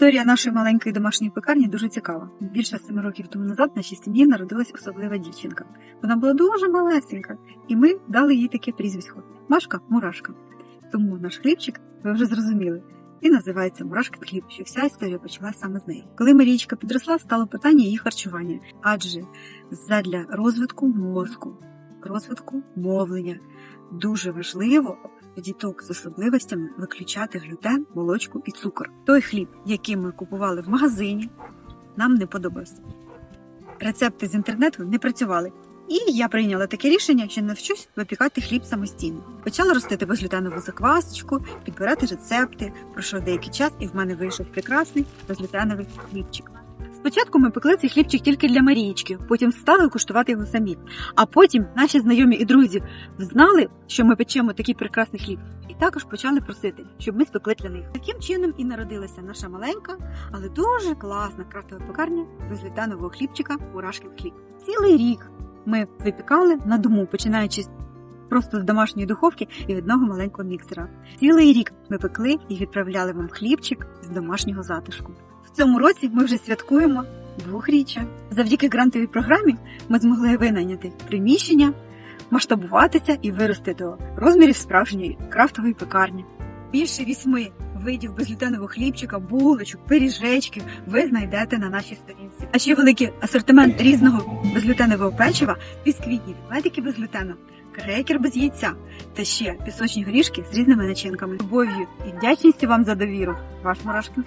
Історія нашої маленької домашньої пекарні дуже цікава. Більше семи років тому назад в нашій сім'ї народилась особлива дівчинка. Вона була дуже малесенька, і ми дали їй таке прізвисько Машка Мурашка. Тому наш хлібчик, ви вже зрозуміли, і називається Мурашкин хліб, що вся історія почалася саме з неї. Коли Марічка підросла, стало питання її харчування, адже задля розвитку мозку, розвитку мовлення дуже важливо діток з особливостями виключати глютен, молочку і цукор. Той хліб, який ми купували в магазині, нам не подобався. Рецепти з інтернету не працювали. І я прийняла таке рішення, що навчусь випікати хліб самостійно. Почала ростити безглютенову заквасочку, підбирати рецепти. Пройшов деякий час, і в мене вийшов прекрасний безглютеновий хлібчик. Спочатку ми пекли цей хлібчик тільки для Марієчки, потім стали куштувати його самі. А потім наші знайомі і друзі знали, що ми печемо такий прекрасний хліб, і також почали просити, щоб ми спекли для них. Таким чином і народилася наша маленька, але дуже класна крафтова пекарня безглютенового хлібчика Мурашкин хліб. Цілий рік ми випікали на дому, починаючи просто з домашньої духовки і одного маленького міксера. Цілий рік ми пекли і відправляли вам хлібчик з домашнього затишку. В цьому році ми вже святкуємо двохріччя. Завдяки грантовій програмі ми змогли винайняти приміщення, масштабуватися і вирости до розмірів справжньої крафтової пекарні. Більше вісьми видів безглютенового хлібчика, булочок, пиріжечків ви знайдете на нашій сторінці. А ще великий асортимент різного безглютенового печива, бісквітні, медики без глютену, крекер без яйця та ще пісочні горішки з різними начинками. Любов'ю і вдячністю вам за довіру. Ваш Мурашкин.